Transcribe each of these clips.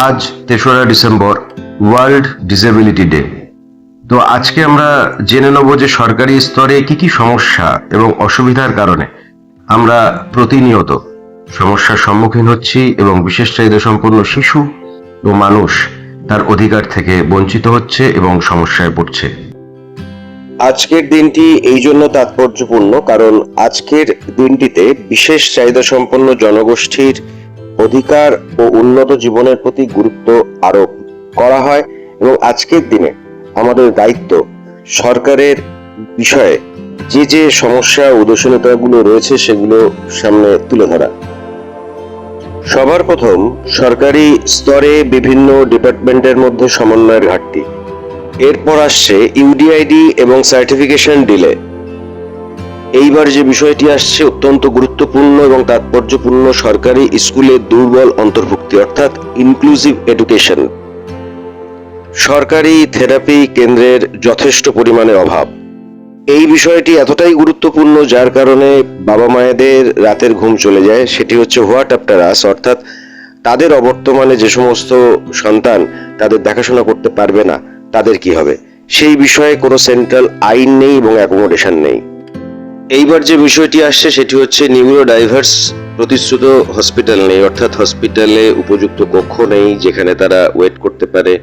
আজ তেসরা December, world disability day. তো আজকে আমরা জেনে নেব যে সরকারি স্তরে কি কি সমস্যা এবং অসুবিধার কারণে আমরা প্রতিনিয়ত সমস্যার সম্মুখীন হচ্ছি এবং বিশেষ চাহিদা সম্পন্ন শিশু ও মানুষ তার অধিকার থেকে বঞ্চিত হচ্ছে এবং সমস্যায় পড়ছে। আজকের দিনটি এই জন্য তাৎপর্যপূর্ণ কারণ আজকের দিনটিতে বিশেষ চাহিদা সম্পন্ন জনগোষ্ঠীর অধিকার ও উন্নত জীবনের প্রতি গুরুত্ব আরোপ করা হয় এবং আজকের দিনে আমাদের দায়িত্ব সরকারের বিষয়ে যে যে সমস্যা উদাসীনতাগুলো রয়েছে সেগুলো সামনে তুলে ধরা। সবার প্রথম সরকারি স্তরে বিভিন্ন ডিপার্টমেন্টের মধ্যে সমন্বয়ের ঘাটতি। এরপর আসছে ইউডিআইডি এবং সার্টিফিকেশন ডিলে। এইবার যে বিষয়টি আসছে অত্যন্ত গুরুত্বপূর্ণ এবং তাৎপর্যপূর্ণ সরকারি স্কুলে দুর্বল অন্তর্ভুক্তি, অর্থাৎ ইনক্লুসিভ এডুকেশন সরকারি থেরাপি কেন্দ্রের যথেষ্ট পরিমাণে অভাব। এই বিষয়টি এতটাই গুরুত্বপূর্ণ যার কারণে বাবা মায়েদের রাতের ঘুম চলে যায়, সেটি হচ্ছে হোয়াট আফটার আস, অর্থাৎ তাদের অবর্তমানে যে সমস্ত সন্তান তাদের দেখাশোনা করতে পারবে না, তাদের কি হবে? সেই বিষয়ে কোনো সেন্ট্রাল আইন নেই এবং অ্যাকোমোডেশন নেই। এইবার যে বিষয়টি আসছে, সেটি হচ্ছে নিউরো ডাইভার্স প্রতিশ্রুত হসপিটাল নেই, অর্থাৎ হসপিটালে উপযুক্ত কক্ষ নেই যেখানে তারা ওয়েট করতে পারে।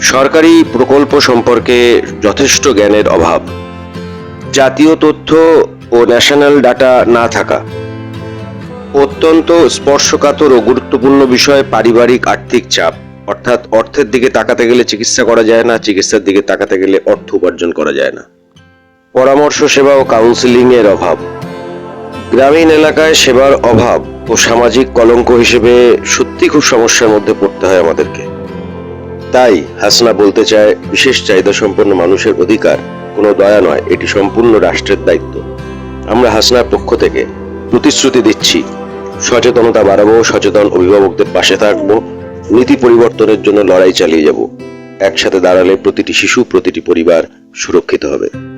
সরকারি প্রকল্প সম্পর্কে যথেষ্ট জ্ঞানের অভাব। জাতীয় তথ্য ও ন্যাশনাল ডাটা না থাকা। অত্যন্ত স্পর্শকাতর ও গুরুত্বপূর্ণ বিষয় পারিবারিক আর্থিক চাপ। অর্থাৎ অর্থের দিকে তাকাতে গেলে চিকিৎসা করা যায় না, চিকিৎসার দিকে তাকাতে গেলে অর্থ উপার্জন করা যায় না। পরামর্শ সেবা ও কাউন্সিলিং এর অভাব। গ্রামীণ এলাকায় সেবার অভাব ও সামাজিক কলঙ্ক হিসেবে সত্যি খুব সমস্যার মধ্যে পড়তে হয় আমাদেরকে। তাই হাসনা বলতে চায়, বিশেষ চাহিদা সম্পন্ন মানুষের অধিকার কোনো দয়া নয়, এটি সম্পূর্ণ রাষ্ট্রের দায়িত্ব। আমরা হাসনার পক্ষ থেকে প্রতিশ্রুতি দিচ্ছি, সচেতনতা বাড়াবো, সচেতন অভিভাবকদের পাশে থাকব, নীতি পরিবর্তনের জন্য লড়াই চালিয়ে যাব। একসাথে দাঁড়ালে প্রতিটি শিশু, প্রতিটি পরিবার সুরক্ষিত হবে।